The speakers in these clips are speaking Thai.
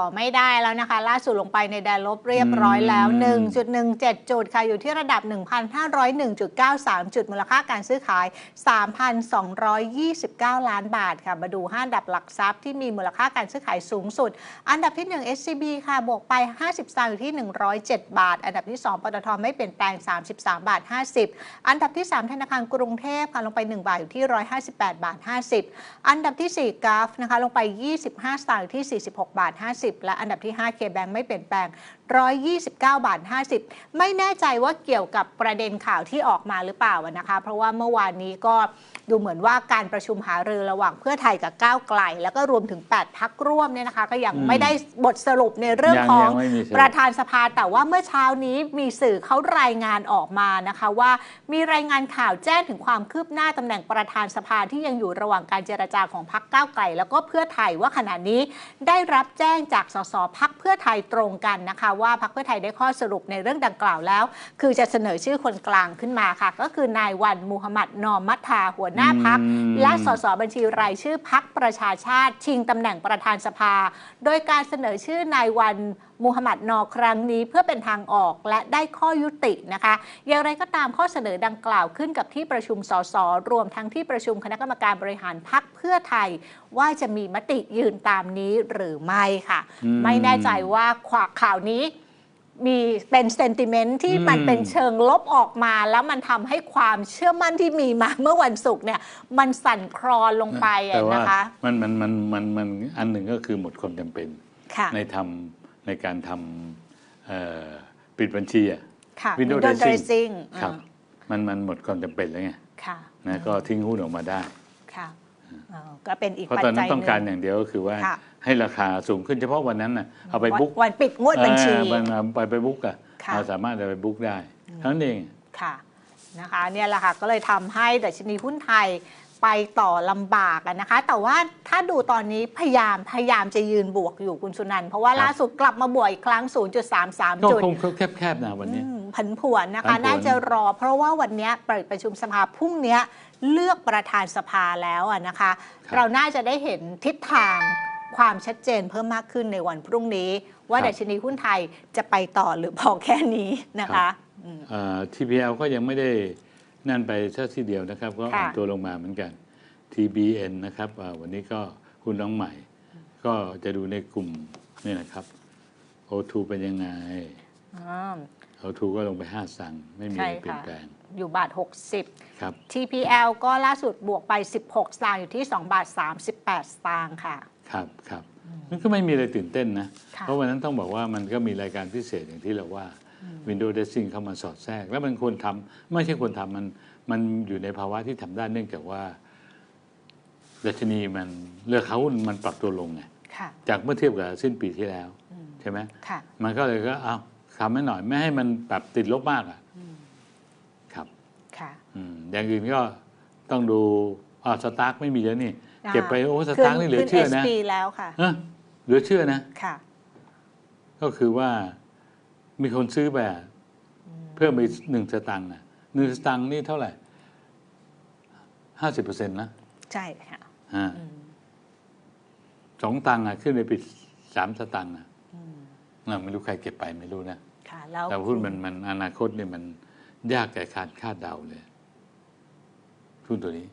ต่อไม่ได้แล้วนะคะ ล่าสุดลงไปในแดนลบเรียบร้อยแล้วอืม1.17 จุดค่ะ อยู่ที่ระดับ 1,501.93 จุดมูลค่าการซื้อขาย 3,229 ล้านบาทค่ะ มาดู 5 อันดับหลักทรัพย์ที่มีมูลค่าการซื้อขายสูงสุด อันดับที่ 1 SCB ค่ะ บวกไป 50สตางค์อยู่ที่ 107 บาท อันดับที่ 2ปตทไม่เปลี่ยนแปลง 33 บาท 50 อันดับที่ 3 ธนาคารกรุงเทพค่ะลงไป 1 บาทอยู่ที่ 158 บาท 50 อันดับที่4กราฟนะคะลงไป 25สตางค์อยู่ที่ 46 บาท 50และอันดับที่5 K-Bank ไม่เปลี่ยนแปลง 129 บาท 50 ไม่แน่ใจว่าเกี่ยวกับประเด็นข่าวที่ออกมาหรือเปล่าอะนะคะ เพราะว่าเมื่อวานนี้ก็ดูเหมือนว่าการประชุมหารือระหว่างเพื่อไทยกับก้าวไกล แล้วก็รวมถึง 8 พักร่วมเนี่ยนะคะ ก็ยังอืมไม่ได้บทสรุปในเรื่องยังของยังไม่มีสรุปประธานสภาแต่ว่าเมื่อเช้านี้มีสื่อเขารายงานออกมานะคะว่ามีรายงานข่าวแจ้งถึงความคืบหน้าตำแหน่งประธานสภาที่ยังอยู่ระหว่างการเจรจาของพักก้าวไกล แล้วก็เพื่อไทยว่าขณะนี้ได้รับแจ้งจากสสพักเพื่อไทยตรงกันนะคะว่าพักเพื่อไทยได้ข้อสรุปในเรื่องดังกล่าวแล้ว คือจะเสนอชื่อคนกลางขึ้นมาค่ะ ก็คือนายวันมูฮัมหมัดนอมัทธาหัวหน้าพักอืมและสสบัญชีรายชื่อพักประชาชาติ ชิงตำแหน่งประธานสภา โดยการเสนอชื่อนายวัน มูฮัมหมัดนอครั้งนี้เพื่อเป็นทางออกและได้ข้อยุตินะคะ อย่างไรก็ตามข้อเสนอดังกล่าวขึ้นกับที่ประชุมสสรวมทั้งที่ประชุมคณะกรรมการบริหารพักเพื่อไทย ว่าจะมีมติยืนตามนี้หรือไม่ค่ะอืมไม่แน่ใจว่าข่าวนี้มีเป็นเซนติเมนต์ที่มันอืมเป็นเชิงลบออกมา แล้วมันทำให้ความเชื่อมั่นที่มีมาเมื่อวันศุกร์เนี่ยมันสั่นคลอนลงไปแต่อะว่านะคะมันมันมันมันมันอันหนึ่งก็คือหมดความจำเป็นค่ะในทำ ในการทำเอ่อปิดบัญชีอะค่ะ Window Window dressing dressing ครับอ่ามันมันหมดความจำเป็นแล้วไงค่ะนะก็ทิ้งหุ้นออกมาได้ค่ะเอ่อก็เป็นอีกเพราะปัจตอนจันั้ยนหต้องการอนึ่งย่างเดียวก็คือว่าค่ะ ให้ราคาสูงขึ้นเฉพาะวันนั้นน่ะเอาไปบุ๊กวันปิดงวดบัญชี เออมันเอาไปไปบุ๊กอะค่ะ เราสามารถเอาไปบุ๊กได้เท่านั้นเอง ค่ะนะคะเนี่ยแหละค่ะก็เลยทำให้ดัชนีหุ้นไทย ไปต่อลำบากอะนะคะ แต่ว่าถ้าดูตอนนี้พยายามพยายามจะยืนบวกอยู่คุณสุนันท์เพราะว่าครับล่าสุดกลับมาบวกอีกครั้ง 0.33ก็จุดคงแคบๆนะวันนี้อืมผันผวนนะผัคะนผวนน่าจะรอ เพราะว่าวันเนี้ยเปิดประชุมสภาพรุ่งเนี้ยเลือกประธานสภาแล้วอะนะคะ เราน่าจะได้เห็นทิศทางความชัดเจนเพิ่มมากขึ้นในวันพรุ่งนี้ ว่าดัชนีหุ้นไทยจะไปต่อหรือพอแค่นี้นะคะอืมเอ่อ TPL ก็ยังไม่ได้ นั่นไปแค่ทีเดียวนะครับ ก็อ่อนค่ะตัวลงมาเหมือนกัน TBN นะครับอ่าวันนี้ก็คุณน้องใหม่ ก็จะดูในกลุ่มนี่นะครับ O2 เป็นยังไงอ่า O2 ก็ลงไป 5 สั่งไม่มีใช่อะไรเปลี่ยนค่ะแปลง อยู่บาท 60 ครับ TPL ก็ล่าสุดบวกไป 16 สตางค์อยู่ที่ 2 บาท 38 สตางค์ค่ะ ครับครับมันก็ไม่มีอะไรตื่นเต้นนะค่ะเพราะวันนั้นต้องบอกว่ามันก็มีรายการพิเศษอย่างที่เราว่า Windows Dressing เข้ามาสอดแทรก แล้วมันควรทำไม่ใช่ควรทำมันมันอยู่ในภาวะที่ทำได้เนื่องจากว่าดัชนีมันเลือกเขาหุ้นมันปรับตัวลงไงค่ะจากเมื่อเทียบกับสิ้นปีที่แล้วใช่ไหมค่ะมันก็เลยก็เอาทำให้หน่อยไม่ให้มันแบบติดลบมากอะครับค่ะอืมอย่างอื่นก็ต้องดูอ่าสตาร์กไม่มีแล้วนี่อ่าเก็บไปโอ้สตาร์กนี่เหลือเชื่อนะขึ้ SP แล้วค่ะเออเหลือเชื่อนะค่ะ ก็คือว่า มีคนซื้อไปอะเพิ่มไปหนึ่งสตังค์อะหนึ่งสตังค์นี่เท่าไหร่ห้าสิบเปอร์เซ็นต์นะใช่ค่ะฮะสองตังค์อะขึ้นไปปิดสามสตังค์อะอะไม่รู้ใครเก็บไปไม่รู้นะค่ะแล้วแต่หุ้นมันมันอนาคตเนี่ยมันยากแก่การคาดเดาเลยหุ้นตัวนี้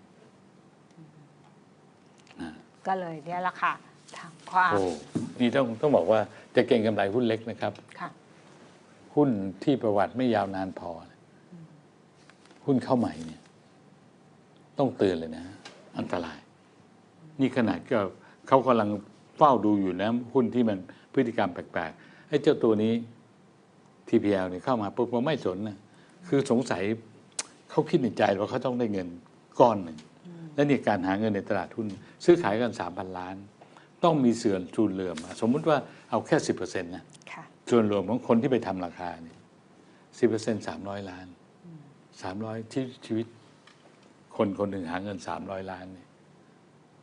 ก็เลยเนี่ยแหละค่ะทางความโอ้นี่ต้องต้องบอกว่าจะเก่งกำไรหุ้นเล็กนะครับค่ะ หุ้นที่ประวัติไม่ยาวนานพอ หุ้นเข้าใหม่เนี่ย ต้องเตือนเลยนะ อันตราย นี่ขนาดก็เขากำลังเฝ้าดูอยู่นะหุ้นที่มันพฤติกรรมแปลกๆไอ้เจ้าตัวนี้ TPL เนี่ยเข้ามาปุ๊บก็ไม่สนนะคือสงสัยเขาคิดในใจว่าเขาต้องได้เงินก้อนหนึ่งและเนี่ยการหาเงินในตลาดหุ้น ซื้อขายกันสามพันล้าน ต้องมีเสื่อนจูนเรือม สมมุติว่าเอาแค่สิบเปอร์เซ็นต์นะ ส่วนรวมของคนที่ไปทำราคาเนี่ยสิบเปอร์เซ็นสามร้อยล้านสามร้อยที่ชีวิต คนคนหนึ่งหาเงินสามร้อยล้านเนี่ย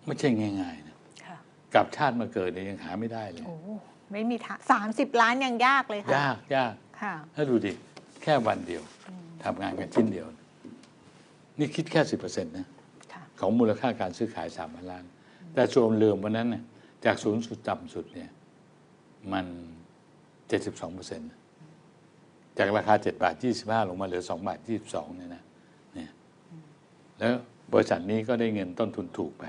ไม่ใช่ง่ายๆนะค่ะกลับชาติมาเกิดเนี่ยยังหาไม่ได้เลยโอ้ไม่มีทางสามสิบล้านยังยากเลยค่ะ ยากยากค่ะถ้าดูดิ แค่วันเดียวทำงานกันชิ้นเดียว นี่คิดแค่สิบเปอร์เซ็นต์นะค่ะของมูลค่าการซื้อขายสามพันล้าน แต่ส่วนรวมวันนั้นเนี่ยจากศูนย์สุดต่ำสุดเนี่ย มัน 72เปอร์เซ็นต์จากราคา 7 บาท 25 ลงมาเหลือ 2 บาท 22 เนี่ยนะเนี่ยแล้วบริษัทนี้ก็ได้เงินต้นทุนถูกไป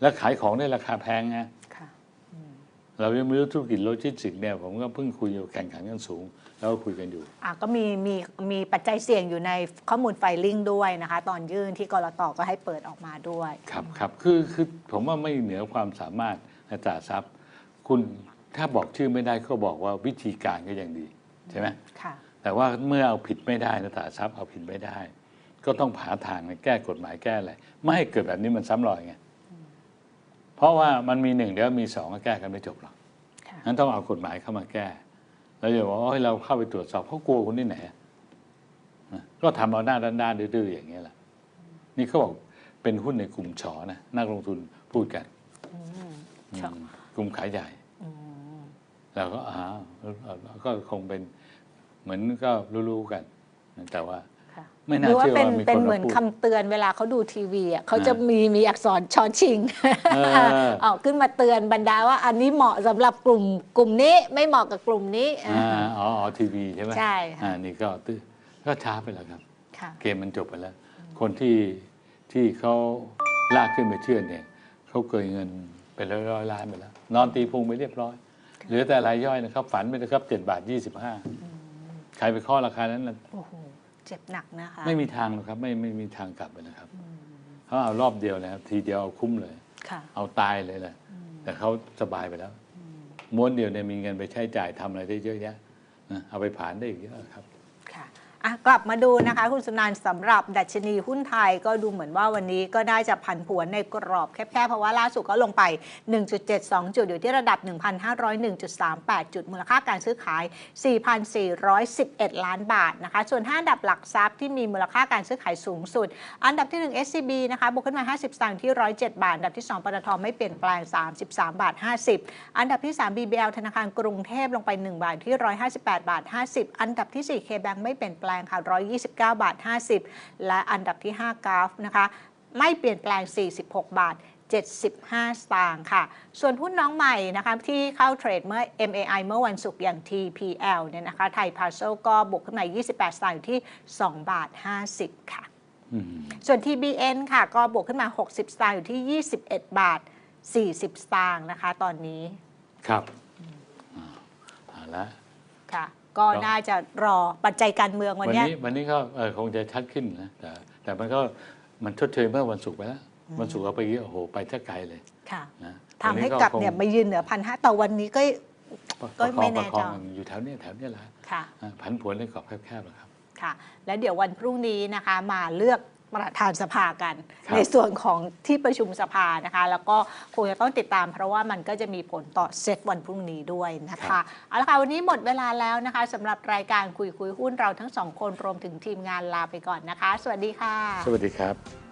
แล้วขายของได้ราคาแพงนะค่ะเรายังไม่รู้ธุรกิจโลจิสติกส์เนี่ยผมก็เพิ่งคุยอยู่แข่งขันกันสูง แล้วก็คุยกันอยู่อะก็มีมีมีปัจจัยเสี่ยงอยู่ในข้อมูลไฟลิ่งด้วยนะคะ ตอนยื่นที่กรตก็ให้เปิดออกมาด้วย ครับครับคือคือผมว่าไม่เหนือความสามารถในตลาดทรัพย์ คุณ ถ้าบอกชื่อไม่ได้ก็บอกว่าวิธีการก็ยังดีใช่ไหมค่ะแต่ว่าเมื่อเอาผิดไม่ได้ในตลาดทรัพย์เอาผิดไม่ได้ ก็ต้องหาทางแก้กฎหมายแก้อะไรไม่ให้เกิดแบบนี้มันซ้ำรอยไงเพราะว่ามันมีหนึ่งเดี๋ยวมีสองก็แก้กันไม่จบหรอกค่ะนั้นต้องเอากฎหมายเข้ามาแก้แล้วอย่าบอกว่าเฮ้ยเราเข้าไปตรวจสอบเขากลัวคนที่ไหนอะนะก็ทำเอาหน้าด้านๆดื้อๆอย่างเงี้ยแหละนี่เขาบอกเป็นหุ้นในกลุ่มฉอนะนักลงทุนพูดกันฉออืมกลุ่มขายใหญ่อืม เราก็อ้าวก็คงเป็นเหมือนก็รู้ๆกัน แต่ว่าค่ะไม่น่าหรือว่าเชื่อเป็นว่ามีเป็นคนเหมืมาอนพูดคำเตือนเวลาเขาดูทีวีอะเขาจะอ่ามีมีมีอักษรช้อนชิงเออเอาขึ้นมาเตือนบรรดาว่าอันนี้เหมาะสำหรับกลุ่มกลุ่มนี้ไม่เหมาะกับกลุ่มนี้อ่าอ๋ออ๋อทีวีใช่ไหมใช่ค่ะอ่านี่ก็ตื้อก็ช้าไปแล้วครับค่ะเกมมันจบไปแล้ว คนที่ที่เขาลากขึ้นไปเชื่อดเนี่ยเขาเกยเงินไปร้อยร้อยล้านไปแล้ว นอนตีพุงไปเรียบร้อย เหลือแต่รายย่อยนะครับ ฝันไปนะครับเจ็ดบาทยี่สิบห้าใครไปข้อราคานั้นน่ะโอ้โหเจ็บหนักนะคะ ไม่มีทางหรอกครับ ไม่ไม่มีทางกลับไปนะครับเขาเอารอบเดียวนะครับ ทีเดียวเอาคุ้มเลยค่ะเอาตายเลยแหละแต่เขาสบายไปแล้วม้วนเดียวเนี่ยมีเงินไปใช้จ่ายทำอะไรได้เยอะแยะนะเอาไปผ่านได้อีกเยอะครับค่ะ อะกลับมาดูนะคะคุณสุนันสำหรับดัชนีหุ้นไทยก็ดูเหมือนว่าวันนี้ก็น่าจะผันผวนในกรอบแคบๆเพราะว่าล่าสุดก็ลงไป 1.72 จุดอยู่ที่ระดับ 1,501.38 จุดมูลค่าการซื้อขาย 4,411 ล้านบาทนะคะ ส่วน 5 อันดับหลักทรัพย์ที่มีมูลค่าการซื้อขายสูงสุด อันดับที่ 1 SCB นะคะบวกขึ้นมา 50สตางค์ที่ 107 บาท อันดับที่ 2ปตทไม่เปลี่ยนแปลง 33 บาท 50 อันดับที่ 3 BBL ธนาคารกรุงเทพลงไป 1 บาทที่ 158 บาท 50 อันดับที่ 4 KBank ไม่เปลี่ยนแปลงค่ะ 129 บาท 50 และอันดับที่5 g a f นะคะ ไม่เปลี่ยนแปลง 46 บาท75 สตางค์ค่ะ ส่วนหุ้นน้องใหม่นะคะที่เข้าเทรดเมื่อ MAI เมื่อวันศุกร์อย่าง TPL เนี่ยนะคะ ไทยพาโซก็บวกขึ้นมา 28 สตางค์อยู่ที่ 2 บาท 50 ค่ะอืมส่วน TBN ค่ะ ก็บวกขึ้นมา 60 สตางค์อยู่ที่ 21 บาท 40 สตางค์นะคะ ตอนนี้ ครับอ่าเอาละค่ะ ก็ครับน่าจะรอปัจจัยการเมืองวันวันเนี้ยนี้ วันนี้ก็เออคงจะชัดขึ้นนะแต่แต่มันก็มันชดเชยเมื่อวันศุกร์ไปแล้ววันศุกร์เอาไปเยอะโอ้โหไปถ้าไกลเลยค่ะนะทำให้วักลับคงเนี่ยมายืนเหนือพันห้าต่อวันนี้ก็ประก็ไม่แน่ประคองใจอยู่แถวเนี้ยแถวเนี้ยแหละค่ะอ่าผันผวนในกรอบแคบๆหรอกครับค่ะ และเดี๋ยววันพรุ่งนี้นะคะมาเลือก ประธานสภากันครับในส่วนของที่ประชุมสภานะคะ แล้วก็คงจะต้องติดตาม เพราะว่ามันก็จะมีผลต่อเซตวันพรุ่งนี้ด้วยนะคะเอาละค่ะวันนี้หมดเวลาแล้วนะคะสำหรับรายการคุยคุยหุ้นเราทั้งสองคนรวมถึงทีมงานลาไปก่อนนะคะ สวัสดีค่ะ สวัสดีครับ